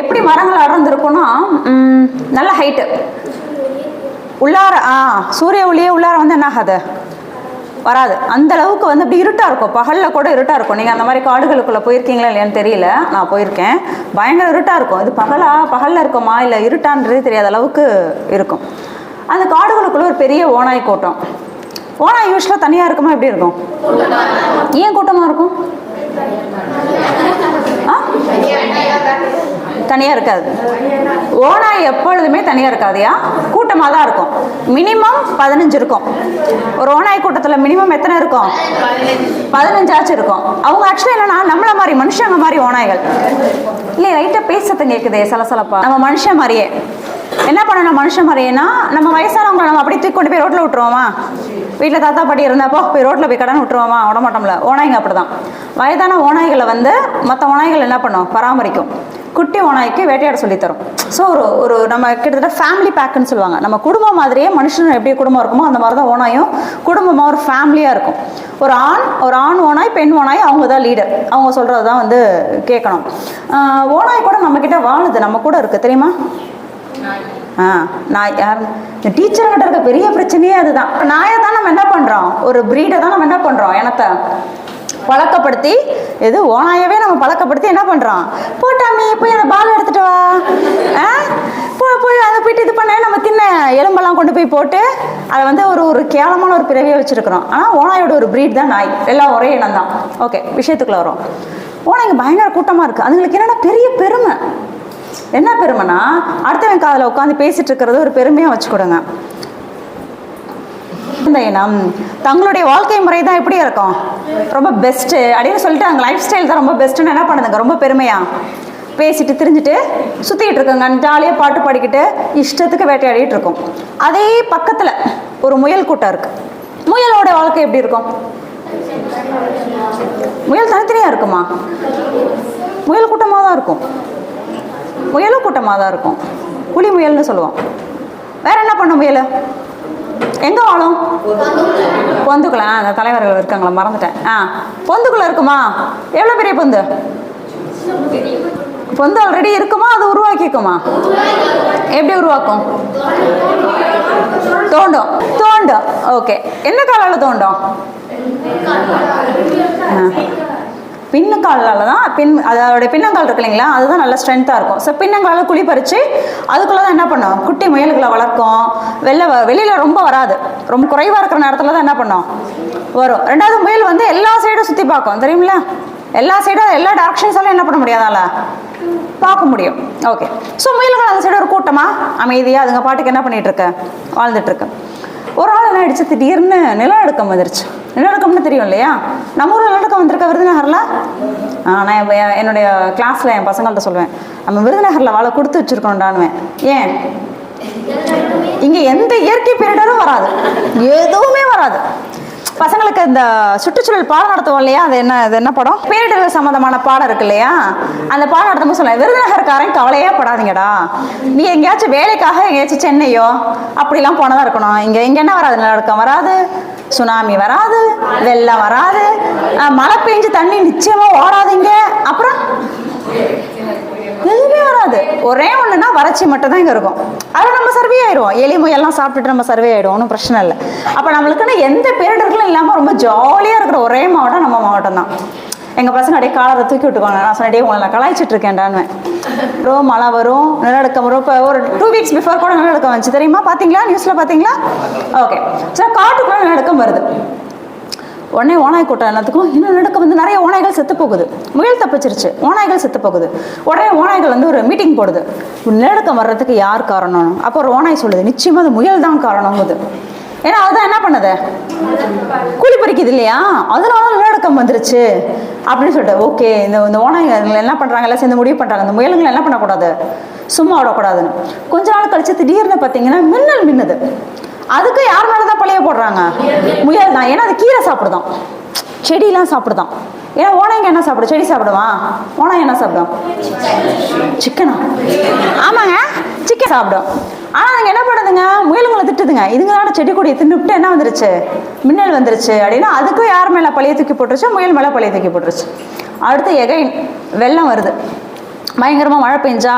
எப்படி மரங்கள் அடர்ந்துருக்குன்னா நல்ல ஹைட்டு உள்ளார ஆ சூரிய ஒளியே உள்ளார வந்து என்ன ஆகாது வராது. அந்த அளவுக்கு வந்து அப்படி இருட்டாக இருக்கும். பகலில் கூட இருட்டாக இருக்கும். நீங்கள் அந்த மாதிரி காடுகளுக்குள்ளே போயிருக்கீங்களா இல்லையான்னு தெரியல. நான் போயிருக்கேன். பயங்கர இருட்டாக இருக்கும். இது பகலா? பகலில் இருக்குமா? இல்லை இருட்டான்றது தெரியாத அளவுக்கு இருக்கும். அந்த காடுகளுக்குள்ளே ஒரு பெரிய ஓனாய் கூட்டம். ஓனாய் யூஸ்வலாக தனியாக இருக்குமா? எப்படி இருக்கும்? ஏன் கூட்டமாக இருக்கும்? ஆ? தனியாக இருக்காது. ஓனாய் எப்பொழுதுமே தனியாக இருக்காதையா? கூட்டமாக தான் இருக்கும். மினிமம் பதினஞ்சு இருக்கும். ஒரு ஓனாய் கூட்டத்தில் மினிமம் எத்தனை இருக்கும்? பதினஞ்சாச்சும் இருக்கும். அவங்க ஆக்சுவலி என்னன்னா நம்மள மாதிரி மனுஷங்க மாதிரி ஓனாய்கள் இல்லை லைட்டாக பேசுறது கேட்குதே சலசலப்பா. நம்ம மனுஷன் மாதிரியே. என்ன பண்ணணும் மனுஷன் மாதிரியேனா நம்ம வயசானவங்களை நம்ம அப்படியே தூக்கி கொண்டு போய் ரோட்டில் விட்டுருவோமா? வீட்டில் தாத்தா பாட்டி இருந்தப்போ போய் ரோட்டில் போய் கடன் விட்டுருவோமா? விட மாட்டோம்ல. அப்படி அப்படிதான். வயதான ஓனாய்களை வந்து மற்ற ஓனாய்கள் என்ன பண்ணும்? பராமரிக்கும். குட்டி ஓனாய்க்கு வேட்டையாட சொல்லித் தரும் ஸோ ஒரு ஒரு நம்ம கிட்டத்தட்ட ஃபேமிலி பேக்குன்னு சொல்லுவாங்க. நம்ம குடும்பம் மாதிரியே மனுஷன் எப்படி குடும்பம் இருக்குமோ அந்த மாதிரி தான் ஓனாயும் குடும்பமாக ஒரு ஃபேமிலியாக இருக்கும். ஒரு ஆண் ஒரு ஆண் ஓனாய் பெண் ஓனாய் அவங்க தான் லீடர் அவங்க சொல்கிறது தான் வந்து கேட்கணும். ஓனாய் கூட நம்மக்கிட்ட வாழுது. நம்ம கூட இருக்குது தெரியுமா? ஆ நான் யார்? இந்த டீச்சர்கிட்ட இருக்க பெரிய பிரச்சனையே அதுதான். நாயை தான் நம்ம என்ன பண்ணுறோம் ஒரு ப்ரீடை தான் நம்ம என்ன பண்ணுறோம் எனத்தை பழக்கப்படுத்தி எது ஓனாயவே நம்ம பழக்கப்படுத்தி என்ன பண்ணுறோம் போட்டாமி போய் அந்த பால் எடுத்துட்டு வா. ஆ? போ போய் அதை போயிட்டு இது பண்ண நம்ம தின்ன எலும்பெல்லாம் கொண்டு போய் போட்டு அதை வந்து ஒரு ஒரு கேவலமான ஒரு பிறவியை வச்சுருக்குறோம். ஆனால் ஓனாயோட ஒரு ப்ரீட் தான் நாய். எல்லாம் ஒரே இனம் தான். ஓகே விஷயத்துக்குள்ள வரும் ஓனா இங்கே பயங்கர கூட்டமாக இருக்குது அதுங்களுக்கு என்னென்னா பெரிய பெருமை. என்ன பெருமைனா அடுத்தவன் காதில் உட்காந்து பேசிட்டு இருக்கிறது ஒரு பெருமையாக வச்சுக்கொடுங்க. இந்த இனம் தங்களுடைய வாழ்க்கை முறை தான் எப்படி இருக்கும். ரொம்ப பெஸ்ட்டு அப்படின்னு சொல்லிட்டு அவங்க லைஃப் ஸ்டைல் தான் ரொம்ப பெஸ்ட்டுன்னு என்ன பண்ணுதுங்க? ரொம்ப பெருமையா? பேசிட்டு திரிஞ்சுட்டு சுற்றிக்கிட்டு இருக்குங்க. ஜாலியாக பாட்டு பாடிக்கிட்டு இஷ்டத்துக்கு வேட்டையாடிட்டு இருக்கும். அதே பக்கத்தில் ஒரு முயல் கூட்டம் இருக்கு. முயலோட வாழ்க்கை எப்படி இருக்கும்? முயல் தனித்தனியாக இருக்குமா? முயல் கூட்டமாக தான் இருக்கும். முயலும் கூட்டமாக தான் இருக்கும். புலி முயல்னு சொல்லுவோம். வேற என்ன பண்ணும் முயல்? எங்கே வாழும்? பொந்துக்குள்ள ஆ அந்த தலைவர்கள் இருக்காங்களா மறந்துட்டேன். ஆ பொந்துக்குள்ளே இருக்குமா? எவ்வளோ பெரிய பொந்து? பொந்து ஆல்ரெடி இருக்குமா? அது உருவாக்கிக்குமா எப்படி உருவாக்கும்? தோண்டும். தோண்டும். ஓகே என்ன காலால் தோண்டும்? ஆ. பின்னங்காலால் தான் பின் அதோட பின்னங்கால் இருக்கு இல்லைங்களா? அதுதான் நல்ல ஸ்ட்ரென்த்தாக இருக்கும். ஸோ பின்னங்காலால் குழி பறித்து அதுக்குள்ளே தான் என்ன பண்ணும்? குட்டி முயல்களை வளர்க்கும். வெளில வ- ரொம்ப வராது. ரொம்ப குறைவாக இருக்கிற நேரத்தில் தான் என்ன பண்ணும்? வரும். ரெண்டாவது முயல் வந்து எல்லா சைடும் சுற்றி பார்க்கும். தெரியுமில எல்லா சைடும் எல்லா டேரக்ஷன்ஸாலும் என்ன பண்ண முடியாதால பார்க்க முடியும். ஓகே ஸோ முயல்கள் அந்த சைடு ஒரு கூட்டமாக அமைதியாக அதுங்க பாட்டுக்கு என்ன பண்ணிகிட்ருக்கு இருக்கு? ஒரு ஆள் என்ன ஆயிடுச்சு? திடீர்னு நிலநடுக்கம் வந்துருச்சு நிலநடுக்கம்னு தெரியும் இல்லையா? நம்ம ஊரில் நிலநடுக்கம் வந்திருக்க விருதுநகரில்? நான் என் என்னுடைய கிளாஸில் என் பசங்கள்கிட்ட சொல்லுவேன். நம்ம விருதுநகரில் வாழை கொடுத்து வச்சுருக்கோண்டானுவேன் ஏன்? இங்கே எந்த இயற்கை பேரிடரும் வராது. எதுவுமே வராது. பசங்களுக்கு இந்த சுற்றுச்சூழல் பாடம் நடத்துவோம் இல்லையா? அது என்ன அது என்ன படம்? பேரிடர்கள் சம்மந்தமான பாடம் இருக்கு இல்லையா? அந்த பாடம் நடத்தும் சொல்ல விருதுநகர்காரன் கவலையே படாதீங்கடா. நீ எங்கேயாச்சும் வேலைக்காக எங்கேயாச்சும் சென்னையோ அப்படிலாம் போனதா இருக்கணும். இங்கே இங்கே என்ன வராது? நிலநடுக்கம் வராது சுனாமி வராது வெள்ளம் வராது மழை பெஞ்சு தண்ணி நிச்சயமா ஓடாதீங்க. அப்புறம் எதுவுமே வராது. ஒரே ஒண்ணுனா வறட்சி மட்டும் தான் இங்கே இருக்கும். அதில் சர்வே ஆயிடுவோம். எலி முயல்லாம் சாப்பிட்டுட்டு நம்ம சர்வே ஆயிடுவோம். ஒன்றும் பிரச்சனை இல்லை. அப்போ நம்மளுக்குன்னு எந்த பேரிடர்களும் இல்லாமல் ரொம்ப ஜாலியாக இருக்கிற ஒரே மாவட்டம் நம்ம மாவட்டம் தான். எங்கள் பசங்க அப்படியே காலரை தூக்கி விட்டுக்கோங்க நான் சொன்னே உங்களை நான் கலாய்ச்சிட்டு இருக்கேன்டான்னு வரும் மழை வரும் நிலநடுக்கம் வரும். இப்போ ஒரு டூ வீக்ஸ் பிஃபோர் கூட நிலநடுக்கம் வந்துச்சு. தெரியுமா? பார்த்தீங்களா நியூஸில் பார்த்தீங்களா ஓகே சரி காட்டுக்குள்ள நிலநடுக்கம் வருது. உடனே ஓனாய் கூட்டம் எல்லாத்துக்கும் இன்னும் நடுக்க வந்து நிறைய ஓனாய்கள் செத்து போகுது. முயல் தப்பிச்சிருச்சு. ஓனாய்கள் செத்து போகுது. உடனே ஓனாய்கள் வந்து ஒரு மீட்டிங் போடுது. நிலநடுக்கம் வர்றதுக்கு யார் காரணம்? அப்போ ஒரு ஓனாய் சொல்லுது நிச்சயமா அது முயல் தான் காரணங்குது ஏன்னா அதுதான் என்ன பண்ணுது? கூலி பறிக்குது இல்லையா? அதனால நிலநடுக்கம் வந்துருச்சு. அப்படின்னு சொல்லிட்டு ஓகே இந்த இந்த ஓனாய்கள் என்ன பண்ணுறாங்க எல்லாம் சேர்ந்து முடிவு பண்ணுறாங்க இந்த முயலுங்களை என்ன பண்ணக்கூடாது? சும்மா விடக்கூடாதுன்னு. கொஞ்ச நாள் கழிச்சு திடீர்னு பார்த்தீங்கன்னா மின்னல் மின்னுது. அதுக்கு யார் மேலே தான் பழைய போடுறாங்க? முயல் தான். ஏன்னா அது கீரை சாப்பிடுதான். செடியெலாம் சாப்பிடுதான். ஏன்னா ஓனாய்ங்க என்ன சாப்பிடும் செடி சாப்பிடுவா? ஓனாய் என்ன சாப்பிடும்? சிக்கனா? ஆமாங்க. சிக்கன் சாப்பிடும். ஆனால் அதுங்க என்ன பண்ணுதுங்க? முயலுங்களை திட்டுதுங்க. இதுங்க செடி கொடியை தின்னுபிட்டு என்ன வந்துருச்சு? மின்னல் வந்துருச்சு அப்படின்னா அதுக்கும் யார் மேலே பழைய தூக்கி போட்டுருச்சு முயல் மேலே பழைய தூக்கி போட்டுருச்சு. அடுத்து எகைன் வெள்ளம் வருது. பயங்கரமாக மழை பெஞ்சா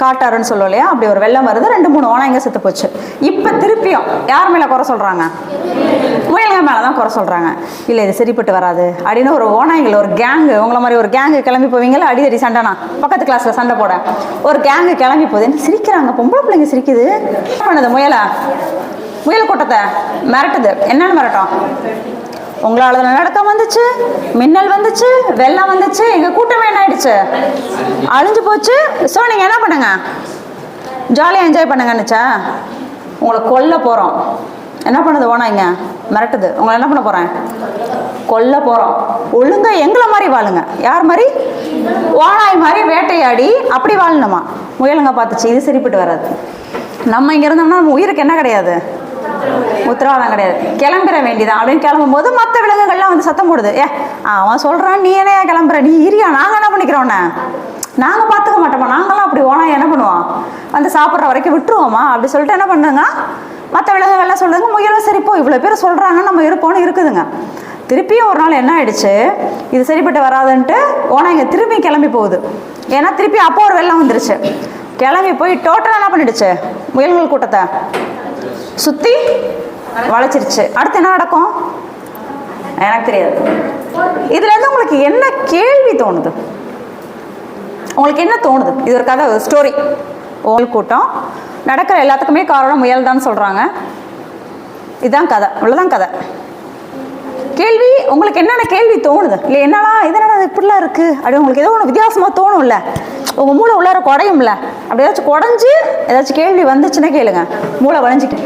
காட்டாருன்னு சொல்லுவோம் இல்லையா? அப்படி ஒரு வெள்ளம் வருது. ரெண்டு மூணு ஓனாங்க செத்து போச்சு. இப்போ திருப்பியும் யார் மேலே குறை சொல்கிறாங்க முயலுங்க மேலே தான் குறை சொல்கிறாங்க இல்லை இது சரிப்பட்டு வராது. அப்படின்னு ஒரு ஓனாய்கள் ஒரு கேங்கு உங்களை மாதிரி ஒரு கேங்கு கிளம்பி போவீங்களா அடிதடி சண்டைனா. பக்கத்து கிளாஸில் சண்டை போட. ஒரு கேங்கு கிளம்பி போகுது என்ன சிரிக்கிறாங்க? பொம்பளை பிள்ளைங்க சிரிக்குது. என்ன பண்ணுது முயலை? முயல் கூட்டத்தை மிரட்டுது. என்னென்னு மிரட்டும்? உங்களால் நடக்கம் வந்துச்சு? மின்னல் வந்துச்சு? வெள்ளம் வந்துச்சு? எங்கள் கூட்டமே என்ன ஆயிடுச்சு? அழிஞ்சு போச்சு. ஸோ நீங்கள் என்ன பண்ணுங்க? ஜாலியாக என்ஜாய் பண்ணுங்கன்னுச்சா உங்களை கொல்ல போகிறோம் என்ன பண்ணுது ஓனா இங்க? மிரட்டுது. உங்களை என்ன பண்ண போகிறேன் கொல்ல போகிறோம் ஒழுங்கா எங்களை மாதிரி வாழுங்க. யார் மாதிரி? ஓனாய் மாதிரி வேட்டையாடி அப்படி வாழணுமா? முயலுங்க பார்த்துச்சு. இது சரிப்பட்டு வராது. நம்ம இங்கே இருந்தோம்னா நம்ம உயிருக்கு என்ன கிடையாது? உத்தரவாதம் கிடையாது. கிளம்பிட வேண்டியதான் அப்படின்னு கிளம்பும் போது மற்ற விலங்குகள்லாம் வந்து சத்தம் போடுது. ஏ அவன் சொல்கிறான் நீ என்ன கிளம்புற? நீ இரியா? நாங்கள் என்ன பண்ணிக்கிறோன்னே நாங்கள் பார்த்துக்க மாட்டோமா? நாங்களாம் அப்படி ஓனா என்ன பண்ணுவோம்? வந்து சாப்பிட்ற வரைக்கும் விட்டுருவோமா? அப்படி சொல்லிட்டு என்ன பண்ணுங்க? மற்ற விலங்குகள்லாம் சொல்லுங்க முயலும் சரிப்போ இவ்வளோ பேர் சொல்கிறாங்க நம்ம இருப்போம்னு இருக்குதுங்க. திருப்பியும் ஒரு நாள் என்ன ஆயிடுச்சு? இது சரிப்பட்டு வராதுன்ட்டு ஓனா இங்கே திரும்பி கிளம்பி போகுது. ஏன்னா திருப்பி அப்போ ஒரு வெள்ளம் வந்துருச்சு. கிளம்பி போய் டோட்டலாக என்ன பண்ணிடுச்சு? முயல்கள் கூட்டத்தை. சுற்றி வளைச்சிருச்சு. அடுத்து என்ன நடக்கும்? எனக்கு தெரியாது. இதுலேருந்து உங்களுக்கு என்ன கேள்வி தோணுது? உங்களுக்கு என்ன தோணுது? இது ஒரு கதை ஸ்டோரி ஓல் கூட்டம். நடக்கிற எல்லாத்துக்குமே காரணம் முயல் தான் சொல்கிறாங்க இதுதான் கதை. இவ்வளோதான் கதை. கேள்வி உங்களுக்கு என்னென்ன கேள்வி தோணுது? இல்லை என்னலாம் இது என்னடா இப்படிலாம் இருக்குது அப்படி உங்களுக்கு ஏதோ ஒன்று வித்தியாசமாக தோணும்ல. உங்கள் மூளை உள்ளார குறையும்ல அப்படி ஏதாச்சும் குடஞ்சி ஏதாச்சும் கேள்வி வந்துச்சுன்னா கேளுங்க. மூளை வளைஞ்சிட்டு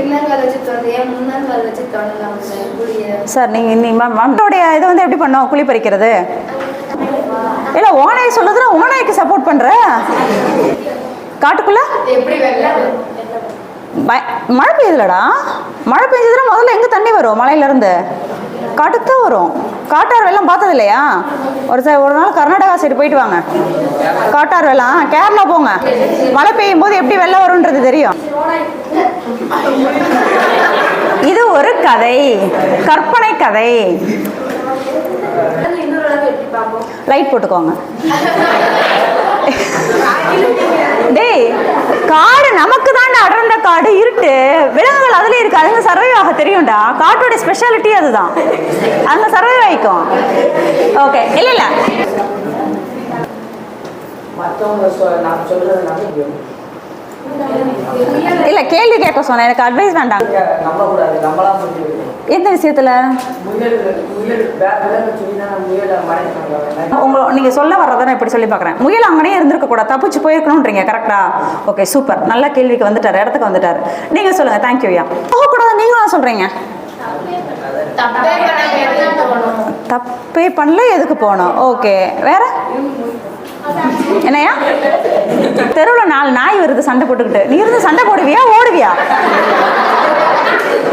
சார் நீங்கள் நீங்கள் நீ மண்டோடைய இதை வந்து எப்படி பண்ணோம்? குழி பறிக்கிறது. இல்லை ஓனாயை சொல்லுதுன்னா ஓனாய்க்கு சப்போர்ட் பண்ணுற காட்டுக்குள்ள? மழை பெய்யுதுலடா. மழை பெஞ்சதுன்னா முதல்ல எங்கே தண்ணி வரும்? மலையிலேருந்து காட்டுக்கு தான் வரும். காட்டார் வெள்ளம் பார்த்தது இல்லையா ஒரு ச ஒரு நாள் கர்நாடகா சைடு போயிட்டு வாங்க. காட்டார் வெள்ளம் கேரளா போங்க. மழை பெய்யும் போது எப்படி வெள்ளம் வரும்ன்றது தெரியும். இது ஒரு கதை. கற்பனை கதை. லைட் போட்டுக்கோங்க. டேய் காடு நமக்கு தாண்டா அடர்ந்த காடு இருட்டு. விலங்குகள் அதுலயே இருக்கு. அதுங்க சர்வைவ் ஆக தெரியும்டா. காட்டோட ஸ்பெஷாலிட்டி அதுதான். அங்க சர்வைவ் ஆயிக்கும். ஓகே இல்ல இல்ல. மற்றவங்க சொ- நான் சொல்றது நம்பிக்கை இல்ல கேள்வி கேட்க சொன்னேன். எனக்கு அட்வைஸ் வேண்டாம். எந்த விஷயத்துல? உங்களை நீங்க சொல்ல வர்றதை நான் இப்படி சொல்லி பார்க்குறேன். முயல் அங்கனே இருந்திருக்க கூடாது. தப்பிச்சு போயிருக்கணும்ன்றீங்க கரெக்டா ஓகே சூப்பர் நல்ல கேள்விக்கு வந்துட்டாரு இடத்துக்கு வந்துட்டாரு. நீங்க சொல்லுங்க. தேங்க்யூ ஐயா. போகக்கூடாது நீங்களும் தோணும் தப்பே பண்ணல எதுக்கு போகணும்? ஓகே வேற? என்னையா? தெருவில் நாலு நாய் வருது சண்டை போட்டுக்கிட்டு. நீ இருந்து சண்டை போடுவியா ஓடுவியா?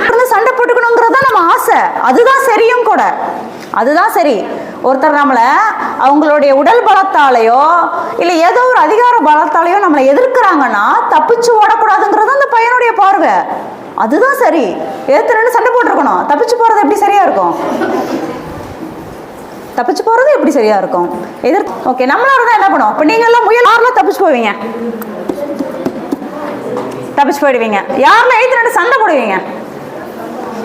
இருந்து சண்டை போட்டுக்கணுங்கிறது தான் நம்ம ஆசை. அதுதான் சரியும் கூட. அதுதான் சரி. ஒருத்தர் நம்மளை அவங்களுடைய உடல் பலத்தாலேயோ இல்லை ஏதோ ஒரு அதிகார பலத்தாலேயோ நம்மளை எதிர்க்கிறாங்கன்னா தப்பிச்சு ஓடக்கூடாதுங்கிறது அந்த பையனுடைய பார்வை. அதுதான் சரி. எதிர்த்து சண்டை போட்டிருக்கணும். தப்பிச்சு போகிறது எப்படி சரியா இருக்கும்? தப்பிச்சு போகிறது எப்படி சரியாக இருக்கும்? எதிர் ஓகே நம்மளோட தான் என்ன பண்ணுவோம்? இப்போ நீங்கள்லாம் முயல் யாரெல்லாம் தப்பிச்சு போவீங்க? தப்பிச்சு போயிடுவீங்க. யாரெல்லாம் எழுத்து ரெண்டு சண்டை போடுவீங்க?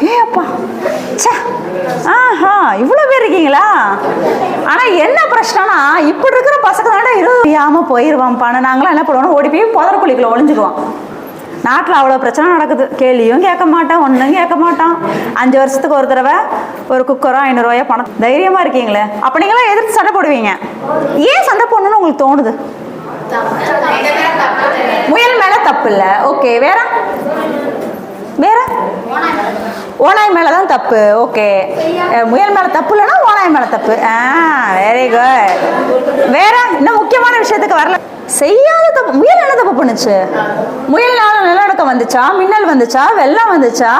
ஏ அப்பா. ச்சே. ஆஹா இவ்வளோ பேர் இருக்கீங்களா? ஆனால் என்ன பிரச்சனைனா இப்படி இருக்கிற பசங்க தானே இருபது போயிடுவான் பணம் நாங்களாம் என்ன பண்ணுவோம் ஓடி போய் புதற்குழிக்குள்ள ஒளிஞ்சுக்குவோம். நாட்டில் அவ்வளோ பிரச்சனை நடக்குது. கேள்வியும் கேட்க மாட்டான் ஒன்றும் கேட்க மாட்டான். அஞ்சு வருஷத்துக்கு ஒரு தடவை ஒரு குக்கரோ ஐநூறுரூவாயோ பணம். தைரியமாக இருக்கீங்களே. அப்போ நீங்களாம் எதிர்த்து சண்டை போடுவீங்க. ஏன் சண்டை போடணும்னு உங்களுக்கு தோணுது? முயல் மேலே தப்பு இல்லை. ஓகே வேற? வேற? ஓனாய் மேலே தான் தப்பு. ஓகே. முயல் மேலே தப்பு இல்லைன்னா ஓனாய் மேலே தப்பு. ஆ வெரி குட் வேற? இன்னும் முக்கியமான விஷயத்துக்கு வரல. செய்யாத தப்பு முயல் என்ன தப்பு பண்ணுச்சு? முயல்னால நிலநடுக்கம் வந்துச்சா? மின்னல் வந்துச்சா? வெள்ளம் வந்துச்சா?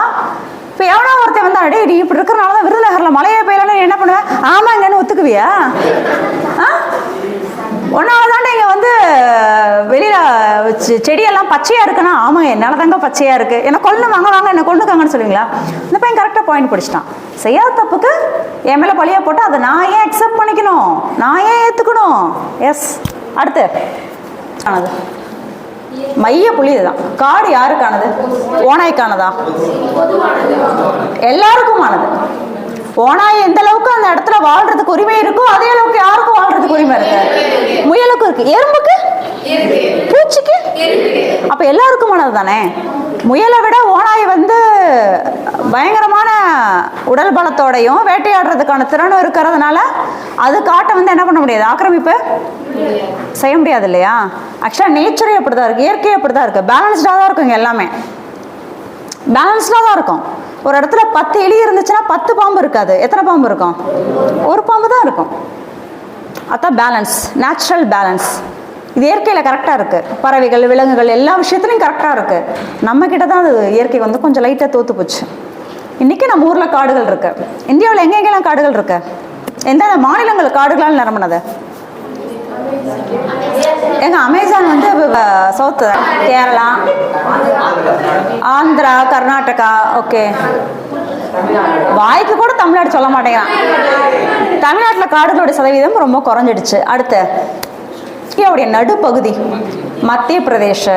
இப்போ எவனோ ஒருத்தன் வந்தா அடே நீ இப்படி இருக்கிறனால தான் விருதுநகரில் மழையே பெய்யலன்னு என்ன பண்ணுவேன் ஆமாங்கன்னு ஒத்துக்குவியா? ஆ? ஒன்றாவதாண்டா இங்கே வந்து வெளியில் செடியெல்லாம் பச்சையாக இருக்குன்னா ஆமாம் என்னால் தாங்க பச்சையாக இருக்குது என்னை கொல்லு வாங்க வாங்க என்னை கொண்டுக்காங்கன்னு சொல்லுவீங்களா? இந்த பையன் கரெக்டாக பாயிண்ட் பிடிச்சிட்டான். செய்யாத தப்புக்கு என் மேலே பழியாக போட்டு அதை நான் ஏன் அக்செப்ட் பண்ணிக்கணும்? நான் ஏன் ஏற்றுக்கணும் எஸ் அடுத்து. ஆனது மைய புள்ளி இதுதான் காடு யாருக்கானது? ஓனாய்க்கானதா எல்லாருக்குமானது. ஓனாய் எந்த அளவுக்கு அந்த இடத்துல வாழ்றதுக்கு உரிமை இருக்கோ அதே அளவுக்கு யாருக்கும் வாழ்றதுக்கு உரிமை இருக்கு முயலுக்கும் இருக்கு. எறும்புக்கு? பூச்சிக்கு? அப்ப எல்லாருக்குமானது தானே? முயலை விட ஓனாய் வந்து பயங்கரமான உடல் பலத்தோடையும் வேட்டையாடுறதுக்கான திறனும் இருக்கிறதுனால அது காட்டை வந்து என்ன பண்ண முடியாது? ஆக்கிரமிப்பு? செய்ய முடியாது இல்லையா ஆக்சுவலாக நேச்சரே அப்படி தான் இருக்குது இயற்கையே அப்படி தான் இருக்குது பேலன்ஸ்டாக தான் இருக்குங்க எல்லாமே. பேலன்ஸ்டாக தான் இருக்கும். ஒரு இடத்துல பத்து எலி இருந்துச்சுன்னா பத்து பாம்பு இருக்காது. எத்தனை பாம்பு இருக்கும்? ஒரு பாம்பு தான் இருக்கும். அதான் பேலன்ஸ் நேச்சுரல் பேலன்ஸ் இது இயற்கையில் கரெக்டாக இருக்குது பறவைகள் விலங்குகள் எல்லா விஷயத்துலையும் கரெக்டாக இருக்குது நம்மக்கிட்ட தான் அது இயற்கை வந்து கொஞ்சம் லைட்டாக தோத்து போச்சு. இன்றைக்கி நம்ம ஊரில் காடுகள் இருக்குது இந்தியாவில் எங்கெங்கெல்லாம் காடுகள் இருக்குது எந்தெந்த மாநிலங்கள் காடுகளால் நிரம்பினது? எங்க அமேசான் வந்து சவுத்து கேரளா ஆந்திரா கர்நாடகா ஓகே. வாய்க்கு கூட தமிழ்நாடு சொல்ல மாட்டேங்கிறான். தமிழ்நாட்டில் காடுகளுடைய சதவீதம் ரொம்ப குறைஞ்சிடுச்சு. அடுத்து இந்தியாவுடைய நடுப்பகுதி மத்திய பிரதேஷ்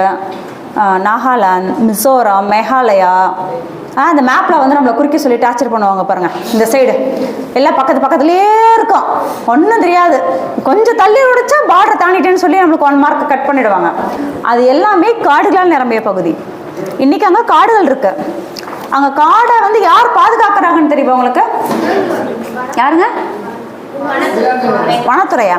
நாகாலாந்து மிசோரம் மேகாலயா ஆ இந்த மேப்பில் வந்து நம்மளை குறிக்க சொல்லி டார்ச்சர் பண்ணுவாங்க பாருங்கள் இந்த சைடு எல்லாம் பக்கத்து பக்கத்துலேயே இருக்கும். ஒன்றும் தெரியாது. கொஞ்சம் தள்ளி விடுச்சா பார்டர் தாண்டிட்டேன்னு சொல்லி நம்மளுக்கு ஒன் மார்க் கட் பண்ணிடுவாங்க. அது எல்லாமே காடுகளால் நிரம்பிய பகுதி. இன்றைக்கி அங்கே காடுகள் இருக்கு. அங்கே காடை வந்து யார் பாதுகாக்கிறாங்கன்னு தெரியுமா உங்களுக்கு? யாருங்க? வனத்துறையா?